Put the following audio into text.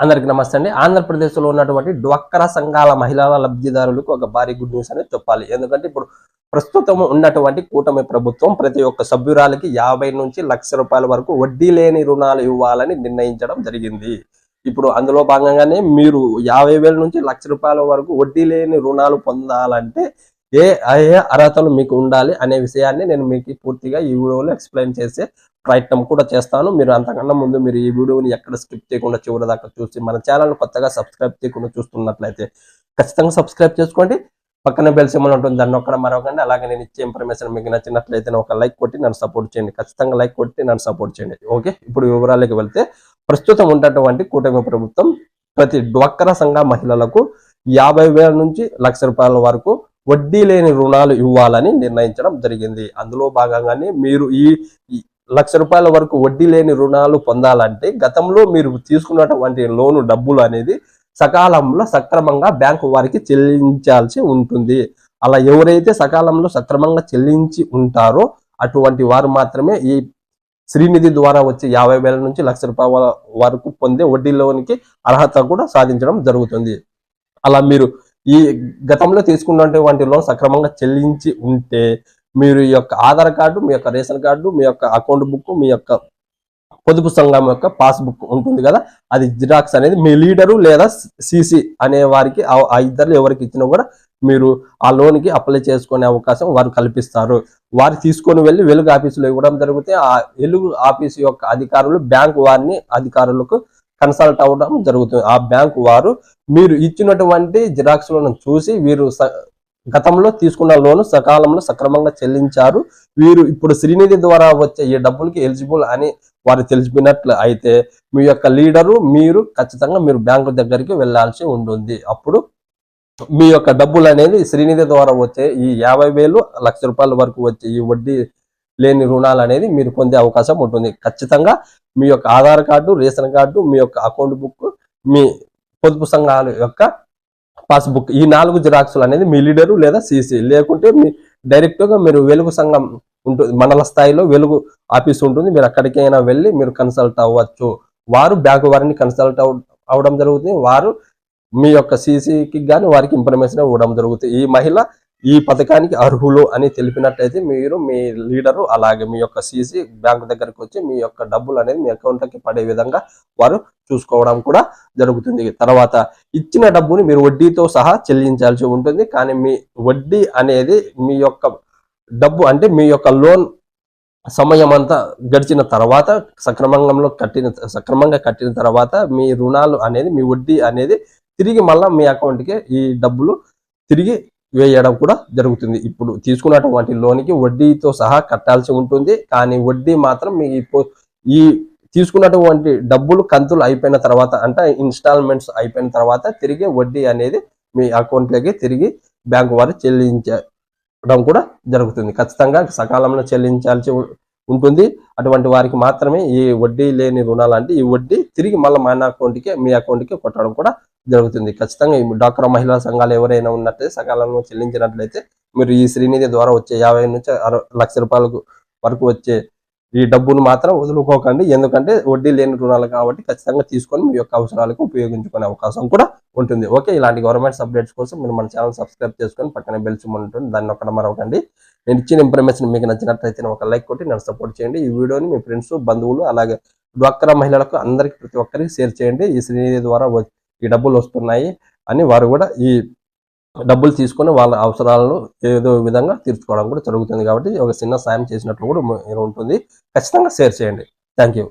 అందరికి నమస్తే అండి. ఆంధ్రప్రదేశ్లో ఉన్నటువంటి డ్వాక్రా సంఘాల మహిళల లబ్ధిదారులకు ఒక భారీ గుడ్ న్యూస్ అనేది చెప్పాలి. ఎందుకంటే ఇప్పుడు ప్రస్తుతం ఉన్నటువంటి కూటమి ప్రభుత్వం ప్రతి ఒక్క సభ్యురాలకి యాభై నుంచి లక్ష రూపాయల వరకు వడ్డీ లేని రుణాలు ఇవ్వాలని నిర్ణయించడం జరిగింది. ఇప్పుడు అందులో భాగంగానే మీరు యాభై వేల నుంచి లక్ష రూపాయల వరకు వడ్డీ లేని రుణాలు పొందాలంటే ఏ ఏ అర్హతలు మీకు ఉండాలి అనే విషయాన్ని నేను మీకు పూర్తిగా ఈ వీడియోలో ఎక్స్ప్లెయిన్ చేసే ప్రయత్నం కూడా చేస్తాను. మీరు అంతకన్నా ముందు మీరు ఈ వీడియోని ఎక్కడ స్కిప్ చేయకుండా చివరి దాకా చూసి మన ఛానల్ కొత్తగా సబ్స్క్రైబ్ చేయకుండా చూస్తున్నట్లయితే ఖచ్చితంగా సబ్స్క్రైబ్ చేసుకోండి. పక్కన బెల్ సింబల్ ఉంటుంది దాన్ని ఒక్కడ మరొకండి అలాగే నేను ఇచ్చే ఇన్ఫర్మేషన్ మీకు నచ్చినట్లయితే ఒక లైక్ కొట్టి నన్ను సపోర్ట్ చేయండి. ఖచ్చితంగా లైక్ కొట్టి నన్ను సపోర్ట్ చేయండి. ఓకే? ఇప్పుడు వివరాలకు వెళ్తే ప్రస్తుతం ఉన్నటువంటి కూటమి ప్రభుత్వం ప్రతి డ్వాక్రా సంఘ మహిళలకు యాభై వేల నుంచి లక్ష రూపాయల వరకు వడ్డీ లేని రుణాలు ఇవ్వాలని నిర్ణయించడం జరిగింది. అందులో భాగంగానే మీరు ఈ లక్ష రూపాయల వరకు వడ్డీ లేని రుణాలు పొందాలంటే గతంలో మీరు తీసుకున్నటువంటి లోను డబ్బులు అనేది సకాలంలో సక్రమంగా బ్యాంకు వారికి చెల్లించాల్సి ఉంటుంది. అలా ఎవరైతే సకాలంలో సక్రమంగా చెల్లించి ఉంటారో అటువంటి వారు మాత్రమే ఈ శ్రీనిధి ద్వారా వచ్చే యాభై వేల నుంచి లక్ష రూపాయల వరకు పొందే వడ్డీ లోనికి అర్హత కూడా సాధించడం జరుగుతుంది. అలా మీరు ఈ గతంలో తీసుకున్నటువంటి లోన్ సక్రమంగా చెల్లించి ఉంటే మీరు ఈ యొక్క ఆధార్ కార్డు మీ యొక్క రేషన్ కార్డు మీ యొక్క అకౌంట్ బుక్ మీ యొక్క పొదుపు సంఘం యొక్క పాస్బుక్ ఉంటుంది కదా అది జిరాక్స్ అనేది మీ లీడరు లేదా సిసి అనే వారికి ఆ ఇద్దరు ఎవరికి ఇచ్చినా కూడా మీరు ఆ లోన్కి అప్లై చేసుకునే అవకాశం వారు కల్పిస్తారు. వారు తీసుకొని వెళ్ళి వెలుగు ఆఫీసులో ఇవ్వడం జరిగితే ఆ వెలుగు ఆఫీసు యొక్క అధికారులు బ్యాంకు వారిని అధికారులకు కన్సల్ట్ అవ్వడం జరుగుతుంది. ఆ బ్యాంకు వారు మీరు ఇచ్చినటువంటి జిరాక్స్లను చూసి వీరు స- గతంలో తీసుకున్న లోను సకాలంలో సక్రమంగా చెల్లించారు. వీరు ఇప్పుడు శ్రీనిధి ద్వారా వచ్చే ఈ డబ్బులకి ఎలిజిబుల్ అని వారు తెలిసిపోయినట్లు అయితే మీ యొక్క లీడరు మీరు ఖచ్చితంగా మీరు బ్యాంకు దగ్గరికి వెళ్ళాల్సి ఉంటుంది. అప్పుడు మీ యొక్క డబ్బులు అనేది శ్రీనిధి ద్వారా వచ్చే ఈ యాభై వేలు లక్ష రూపాయల వరకు వచ్చే ఈ వడ్డీ లేని రుణాలు అనేది మీరు పొందే అవకాశం ఉంటుంది. ఖచ్చితంగా మీ యొక్క ఆధార్ కార్డు రేషన్ కార్డు మీ యొక్క అకౌంట్ బుక్ మీ పొదుపు సంఘాల యొక్క పాస్బుక్ ఈ నాలుగు జిరాక్సులు అనేది మీ లీడరు లేదా సీసీ లేకుంటే మీ డైరెక్ట్గా మీరు వెలుగు సంఘం ఉంటుంది మండల స్థాయిలో వెలుగు ఆఫీస్ ఉంటుంది. మీరు అక్కడికైనా వెళ్ళి మీరు కన్సల్ట్ అవ్వచ్చు. వారు బ్యాంకు వారిని కన్సల్ట్ అవడం జరుగుతుంది. వారు మీ యొక్క సీసీకి కానీ వారికి ఇన్ఫర్మేషన్ ఇవ్వడం జరుగుతుంది. ఈ మహిళ ఈ పథకానికి అర్హులు అని తెలిపినట్లయితే మీరు మీ లీడరు అలాగే మీ యొక్క సీసీ బ్యాంకు దగ్గరకు వచ్చి మీ యొక్క డబ్బులు అనేది మీ అకౌంట్కి పడే విధంగా వారు చూసుకోవడం కూడా జరుగుతుంది. తర్వాత ఇచ్చిన డబ్బుని మీరు వడ్డీతో సహా చెల్లించాల్సి ఉంటుంది. కానీ మీ వడ్డీ అనేది మీ యొక్క డబ్బు అంటే మీ యొక్క లోన్ సమయం అంతా గడిచిన తర్వాత సక్రమంలో కట్టిన సక్రమంగా కట్టిన తర్వాత మీ రుణాలు అనేది మీ వడ్డీ అనేది తిరిగి మళ్ళీ మీ అకౌంట్కి ఈ డబ్బులు తిరిగి వేయడం కూడా జరుగుతుంది. ఇప్పుడు తీసుకున్నటువంటి లోన్కి వడ్డీతో సహా కట్టాల్సి ఉంటుంది. కానీ వడ్డీ మాత్రం మీ ఈ తీసుకున్నటువంటి డబ్బులు కంతులు అయిపోయిన తర్వాత అంటే ఇన్స్టాల్మెంట్స్ అయిపోయిన తర్వాత తిరిగి వడ్డీ అనేది మీ అకౌంట్లోకి తిరిగి బ్యాంకు వారు చెల్లించడం కూడా జరుగుతుంది. ఖచ్చితంగా సకాలంలో చెల్లించాల్సి ఉంటుంది. అటువంటి వారికి మాత్రమే ఈ వడ్డీ లేని రుణాలు అంటే ఈ వడ్డీ తిరిగి మళ్ళీ మన అకౌంట్కి మీ అకౌంట్కి కొట్టడం కూడా జరుగుతుంది. ఖచ్చితంగా ఈ డాక్రా మహిళా సంఘాలు ఎవరైనా ఉన్నట్లయితే సకాలంలో చెల్లించినట్లయితే మీరు ఈ శ్రీనిధి ద్వారా వచ్చే యాభై నుంచి లక్ష రూపాయలకు వరకు వచ్చే ఈ డబ్బును మాత్రం వదులుకోకండి. ఎందుకంటే వడ్డీ లేని రుణాలు కాబట్టి ఖచ్చితంగా తీసుకొని మీ యొక్క అవసరాలకు ఉపయోగించుకునే అవకాశం కూడా ఉంటుంది. ఓకే ఇలాంటి గవర్నమెంట్ అప్డేట్స్ కోసం మీరు మన ఛానల్ సబ్స్క్రైబ్ చేసుకొని పక్కనే బెల్ ఉంటుంది. దాన్ని ఒకటి మరొకండి నేను ఇచ్చిన ఇన్ఫర్మేషన్ మీకు నచ్చినట్లయితే ఒక లైక్ కొట్టి నన్ను సపోర్ట్ చేయండి. ఈ వీడియోని మీ ఫ్రెండ్స్ బంధువులు అలాగే డ్వాక్రా మహిళలకు అందరికీ ప్రతి ఒక్కరికి షేర్ చేయండి. ఈ శ్రీనిధి ద్వారా ఈ డబ్బులు వస్తున్నాయి అని వారు కూడా ఈ డబ్బులు తీసుకొని వాళ్ళ అవసరాలను ఏదో విధంగా తీర్చుకోవడం కూడా జరుగుతుంది కాబట్టి ఒక చిన్న సాయం చేసినట్లు కూడా ఉంటుంది. ఖచ్చితంగా షేర్ చేయండి. Thank you